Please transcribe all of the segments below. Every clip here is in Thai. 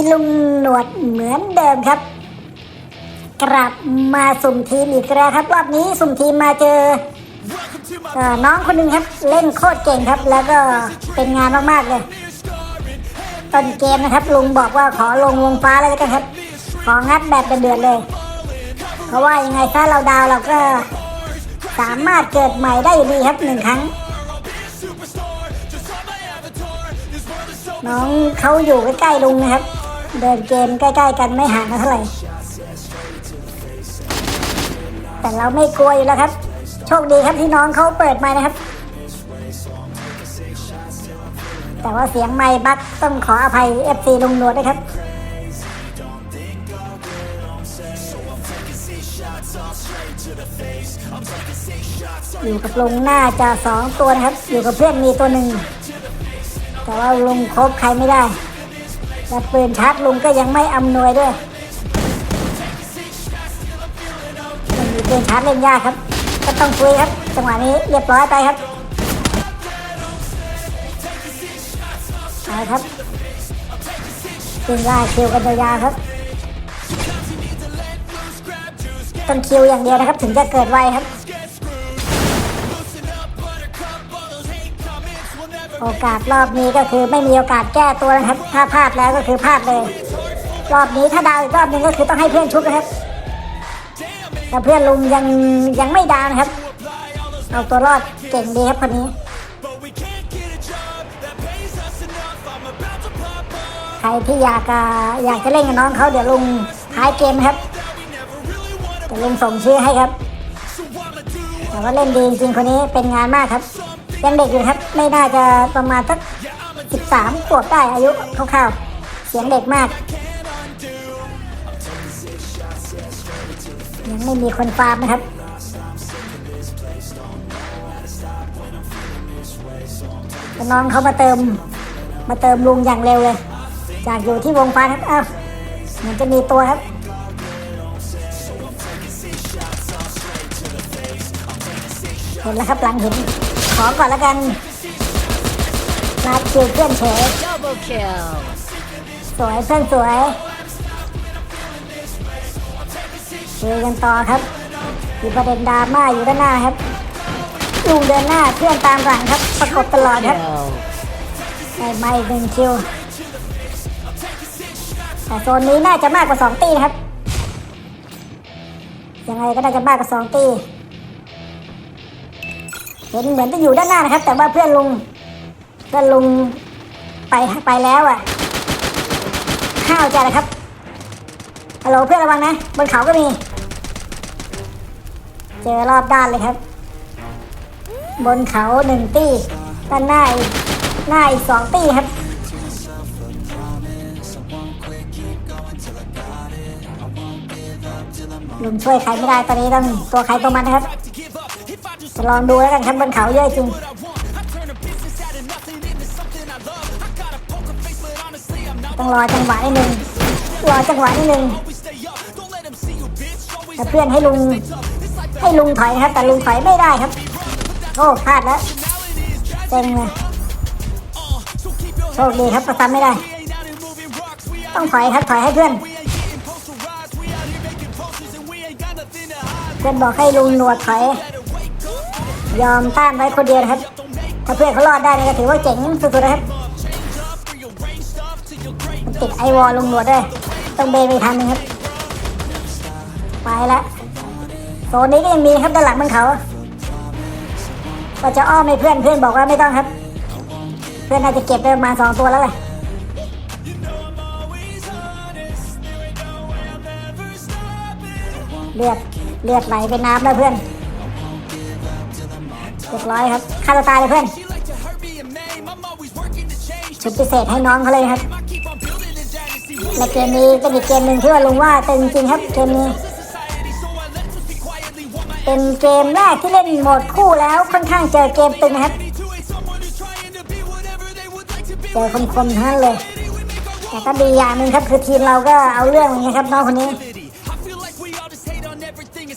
ีลุงหนวดเหมือนเดิมครับ กลับมาสุ่มทีมอีกแล้วครับรอบนี้สุ่มทีมมาเจอเออน้องคนหนึ่งครับ เล่นโคตรเก่งครับ แล้วก็เป็นงานมากๆเลยต้นเกมนะครับ ลุงบอกว่าขอลงวงฟ้าเลยแล้วกันครับ ของัดแบบเดือดๆเลย เพราะว่ายังไงถ้าเราดาวเราก็สามารถเกิดใหม่ได้อยู่ดีครับหนึ่งครั้ง น้องเขาอยู่ใกล้ๆลุงนะครับ เดินเกมใกล้ๆกันไม่ห่างกันเท่าไหร่ แต่เราไม่กลัวอยู่แล้วครับ โชคดีครับที่น้องเขาเปิดไมค์นะครับ แต่ว่าเสียงไมค์บักต้องขออภัย FC ลุงหนวดด้วยครับอยู่กับลุงน่าจะสองตัวนะครับ อยู่กับเพื่อนมีตัวหนึ่ง แต่ว่าลุงคบใครไม่ได้ และปืนชาร์จลุงก็ยังไม่อำนวยด้วยมีปืนชาร์จเล่นยากครับ ก็ต้องคุยครับ จังหวะนี้เรียบร้อยไปครับไปครับปืนยากคิวกันยาวครับต้องคิวอย่างเดียวนะครับ ถึงจะเกิดไวครับ โอกาสรอบนี้ก็คือไม่มีโอกาสแก้ตัวนะครับ ถ้าพลาดแล้วก็คือพลาดเลย รอบนี้ถ้าดาวอีกรอบหนึงก็คือต้องให้เพื่อนชุบนะครับแต่เพื่อนลุงยังยังไม่ดาวนะครับ เอาตัวรอดเก่งดีครับคนนี้ ใครที่อยากอยากจะเล่นกับน้องเขาเดี๋ยวลุงท้ายเกมครับเดี๋ยวลุงส่งชื่อให้ครับแต่ว่าเล่นดีจริงคนนี้เป็นงานมากครับ ยังเด็กอยู่ครับ ไม่น่าจะประมาณสักสิบสามขวบได้อายุคร่าวๆเสียงเด็กมาก ยังไม่มีคนฟาร์มนะครับน้องเขามาเติม มาเติมลุงอย่างเร็วเลย จากอยู่ที่วงฟ้าครับอ้าวเหมือนจะมีตัวครับเห็นแล้วครับหลังเห็น อก่อนแล้วกันนัดคิวเพื่อนเฉยสวยเพื่อนสวยคุยกันต่อครับมีประเด็นดราม่าอยู่ด้านหน้าครับลุงเดินหน้าเพื่อนตามหลังครับประกบตลอดครับได้ไม่หนึ่งคิวแต่โซนนี้น่าจะมากกว่าสองตีครับยังไงก็น่าจะมากกว่าสองตี เห็นเหมือนจะอยู่ด้านหน้านะครับ แต่ว่าเพื่อนลุงเพื่อนลุงไปไปแล้วอะห้าวใจนะครับฮัลโหลเพื่อนระวังนะบนเขาก็มี เจอรอบด้านเลยครับ บนเขาหนึ่งตี้ด้านหน้าอีกหน้าอีกสองตี้ครับลุงช่วยใครไม่ได้ตอนนี้ต้องตัวใครตัวมันนะครับ จะลองดูแล้วกันครับบนเขาเยอะจริงต้องรอจังหวะนิดนึงรอจังหวะนิดนึงแต่เพื่อนให้ลุงให้ลุงถอยนะครับแต่ลุงถอยไม่ได้ครับโอ้พลาดแล้วเจ๋งเลยโชคดีครับประทับไม่ได้ ต้องถอยครับถอยให้เพื่อนเพื่อนบอกให้ลุงหนวดถอย ยอมต้านไว้คนเดียวครับ ถ้าเพื่อนเขารอดได้นี่ก็ถือว่าเจ๋งสุดๆนะครับมันติดไอวอลลงหนวดด้วยต้องเบนไปทางหนึงครับ ไปละโซนนี้ก็ยังมีครับด้านหลังบนเขาก็จะอ้อมให้เพื่อนเพื่อนบอกว่าไม่ต้องครับ เพื่อนน่าจะเก็บได้ประมาณสองตัวแล้วแหละเลือดเลือดไหลเป็นน้ำแล้วเพื่อน เรียบร้อยครับฆ่าตัวตายเลยเพื่อน ชุดพิเศษให้น้องเขาเลยครับและเกมนี้เป็นอีกเกมหนึ่งที่ว่าลุงว่าตึงจริงครับเกมนี้ เป็นเกมแรกที่เล่นโหมดคู่แล้วค่อนข้างเจอเกมตึงนะครับเจอคมๆทั้งนั้นเลย แต่ก็ดีอย่างหนึ่งครับคือทีมเราก็เอาเรื่องอย่างนี้ครับน้องคนนี้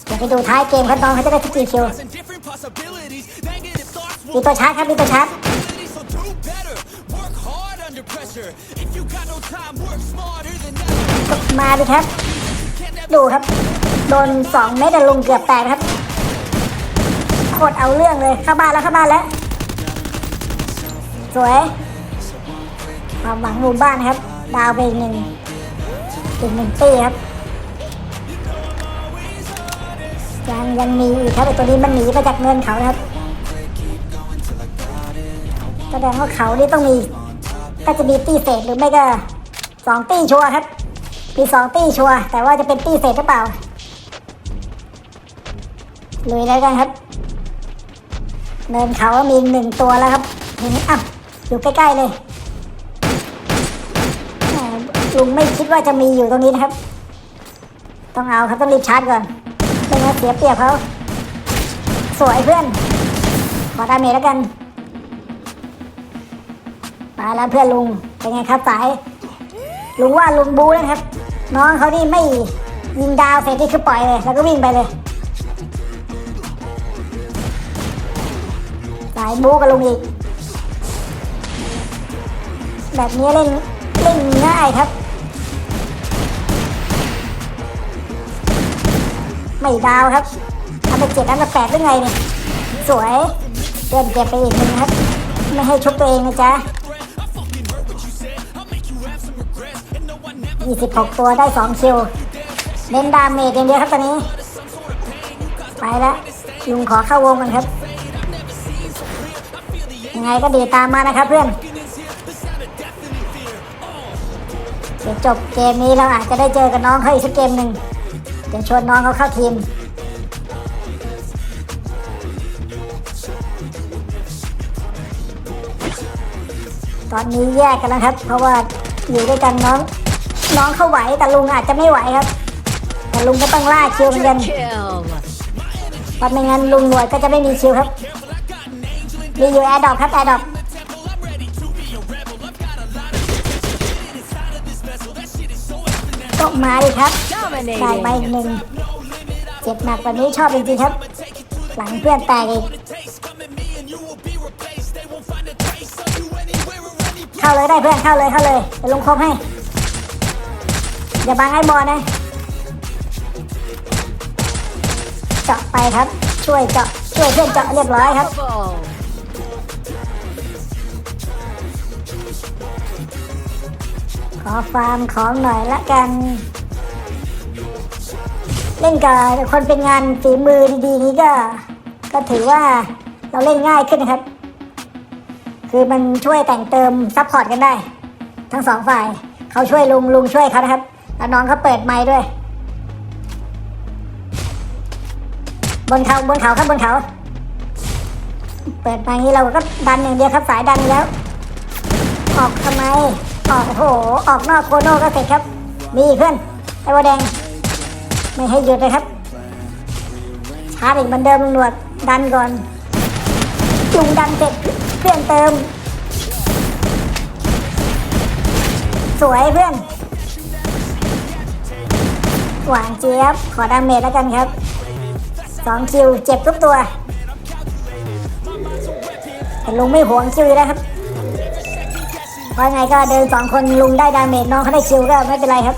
เดี๋ยวไปดูท้ายเกมครับน้องเขาจะได้สกกี่คิว มีตัวชาร์จครับ มีตัวชาร์จมาดิครับ ดูครับ โดนสองเมตรอะลุงเกือบแตกครับ โคตรเอาเรื่องเลย เข้าบ้านแล้วเข้าบ้านแล้ว สวยความหวังหมู่บ้านครับ ดาวไปอีกหนึ่งอีกหนึ่งตีครับยังยังมีอีกครับไอตัวนี้มันหนีมาจากเงินเขานะครับ แสดงว่าเขานี่ต้องมีก็จะมีตีเศษหรือไม่ก็สองตีชัวครับ มีสองตีชัวแต่ว่าจะเป็นตีเศษหรือเปล่าลุยแล้วกันครับ เนินเขามีหนึ่งตัวแล้วครับเห็นอะอยู่ใกล้ๆเลยลุงไม่คิดว่าจะมีอยู่ตรงนี้นะครับ ต้องเอาครับต้องรีบชาร์จก่อนไม่งั้นเสียเปรียบเขาสวยเพื่อน ขอดาเมจแล้วกัน มาแล้วเพื่อนลุงเป็นไงครับสายลุงว่าลุงบูนะครับ น้องเขานี่ไม่ยิงดาวเสร็จนี่คือปล่อยเลยแล้วก็วิ่งไปเลย สายบูกับลุงอีก แบบนี้เล่นเล่นง่ายครับ ไม่ดาวครับทำไปเจ็ดนั้นละแปดหรือไงเนี่ยสวยเตือนเก็บไปอีกหนึ่งครับ ไม่ให้ชุบตัวเองนะจ๊ะ 26 ตัวได้ 2 คิวเน้นดาเมจอย่างเดียวครับตอนนี้ ไปแล้วลุงขอเข้าวงกันครับ ยังไงก็ดีตามมานะครับเพื่อนเดี๋ยวจบเกมนี้เราอาจจะได้เจอกับน้องเขาอีกสักเกมหนึ่งเดี๋ยวชวนน้องเขาเข้าทีมตอนนี้แยกกันแล้วครับ เพราะว่าอยู่ด้วยกันน้อง น้องเขาไหวแต่ลุงอาจจะไม่ไหวครับ แต่ลุงก็ต้องล่าคิวเหมือนกันเพราะไม่งั้นลุงหน่วยก็จะไม่มีคิวครับมีอยู่แอร์ดอกครับแอร์ดอกตกมาดิครับได้ไปหนึ่งเจ็บหนักแบบนี้ชอบจริงๆครับ หลังเพื่อนแตกอีกเข้าเลยได้เพื่อนเข้าเลยเข้าเลยลุงครบให้ อย่าบังไอ้บอลนะ เจาะไปครับ ช่วยเจาะช่วยเพื่อนเจาะเรียบร้อยครับ ขอฟาร์มของหน่อยละกัน เล่นกับคนเป็นงานฝีมือดีๆนี้ก็ ก็ถือว่าเราเล่นง่ายขึ้นนะครับ คือมันช่วยแต่งเติมซัพพอร์ตกันได้ ทั้งสองฝ่าย เขาช่วยลุงลุงช่วยเขานะครับ แล้วน้องเขาเปิดไมค์ด้วย บนเขาบนเขาครับบนเขา เปิดไม้นี้เราก็ดันอย่างเดียวครับสายดันแล้ว ออกทำไม ออกโอ้โหออกนอกโคโน่ก็เสร็จครับ มีเพื่อนไอ้วัวแดง ไม่ให้หยุดเลยครับชาร์จอีกเหมือนเดิมหนวดดันก่อนจุงดันเสร็จเพื่อนเติม สวยเพื่อน หวานเจี๊ยบ ขอดาเมจแล้วกันครับสองคิวเจ็บทุกตัวแต่ลุงไม่หวงคิวอยู่แล้วครับเพราะไงก็เดินสองคนลุงได้ดาเมจน้องเขาได้คิวก็ไม่เป็นไรครับ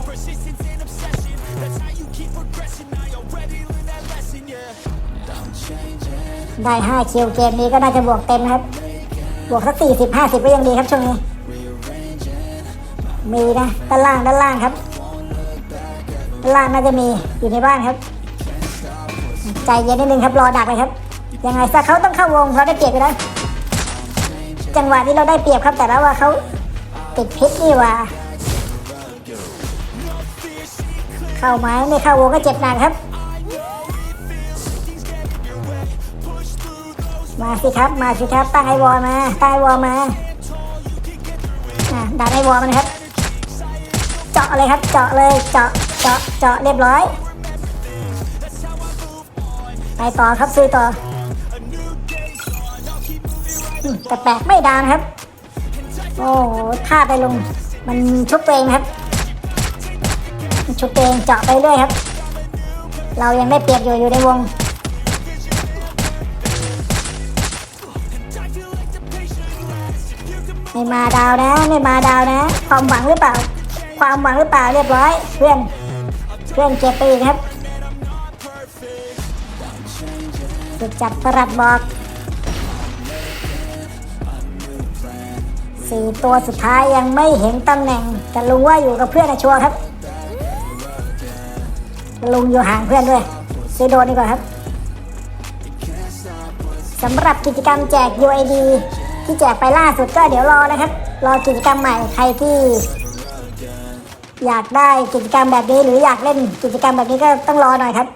ได้ห้าคิวเกมนี้ก็น่าจะบวกเต็มครับ บวกสักสี่สิบห้าสิบก็ยังดีครับช่วงนี้ มีนะด้านล่างด้านล่างครับ ล่างน่าจะมีอยู่ในบ้านครับ ใจเย็นนิดนึงครับรอดักเลยครับ ยังไงซะเขาต้องเข้าวงเราได้เปรียบอยู่แล้วจังหวะนี้เราได้เปรียบครับแต่แล้วว่าเขาติดพิษนี่ว่า เข้าไม้ไม่เข้าวงก็เจ็บหนักครับ มาสิครับมาสิครับตั้งไอวอลมาตั้งไอวอลมาอะดันไอวอลมันครับ เจาะเลยครับเจาะเลยเจาะ เจาะเจาะเรียบร้อย ไปต่อครับซุยต่อแต่แปลกไม่ดานครับ โอ้โหท่าไปลง มันชุบตัวเองครับ ชุบตัวเองเจาะไปเรื่อยครับ เรายังได้เปรียบอยู่อยู่ในวงไม่มาดาวนะไม่มาดาวนะ ความหวังหรือเปล่า ความหวังหรือเปล่าเรียบร้อยเพื่อน เพื่อนเจ็บไปอีครับสุดจัดประหลัดบอกสี่ตัวสุดท้ายยังไม่เห็นตำแหน่งแต่ลุงว่าอยู่กับเพื่อนชัวร์ครับ ลุงอยู่ห่างเพื่อนด้วยซื้อโดนดีกว่าครับสำหรับกิจกรรมแจก UID ที่แจกไปล่าสุดก็เดี๋ยวรอนะครับ รอกิจกรรมใหม่ใครที่ อยากได้กิจกรรมแบบนี้หรืออยากเล่นกิจกรรมแบบนี้ก็ต้องรอหน่อยครับ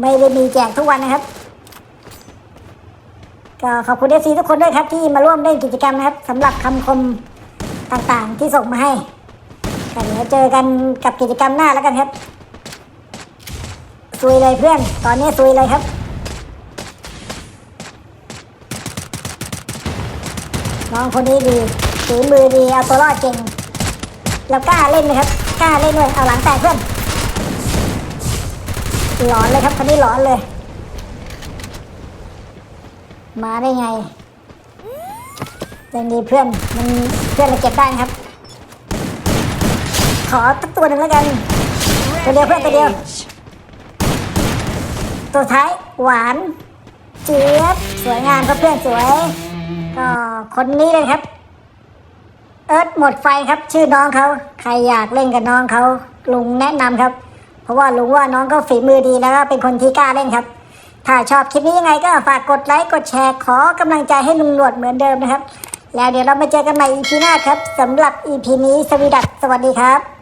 ไม่ได้มีแจกทุกวันนะครับก็ขอบคุณเอฟซีทุกคนด้วยครับที่มาร่วมเล่นกิจกรรมนะครับสำหรับคำคมต่างๆที่ส่งมาให้ก็เดี๋ยวเจอกันกับกิจกรรมหน้าแล้วกันครับซุยเลยเพื่อน ตอนนี้ซุยเลยครับน้องคนนี้ดีฝีมือดีเอาตัวรอดเก่ง แล้วกล้าเล่นไหมครับกล้าเล่นด้วยเอาหลังแตกเพื่อนหลอนเลยครับคนนี้หลอนเลย มาได้ไงยังดีเพื่อนมันเพื่อนเราเก็บได้นะครับ ขอตักตัวหนึ่งแล้วกัน ตัวเดียวเพื่อนตัวเดียว ตัวท้ายหวานเจี๊ยบสวยงามครับเพื่อนสวยก็คนนี้เลยครับ เอิร์ธหมดไฟครับ ชื่อน้องเขาใครอยากเล่นกับน้องเขาลุงแนะนำครับ เพราะว่าลุงว่าน้องก็ฝีมือดีแล้วก็เป็นคนที่กล้าเล่นครับ ถ้าชอบคลิปนี้ยังไงก็ฝากกดไลค์กดแชร์ขอกำลังใจให้ลุงหนวดเหมือนเดิมนะครับ แล้วเดี๋ยวเรามาเจอกันใหม่อีพีหน้าครับสำหรับ EP นี้สวีดัตสวัสดีครับ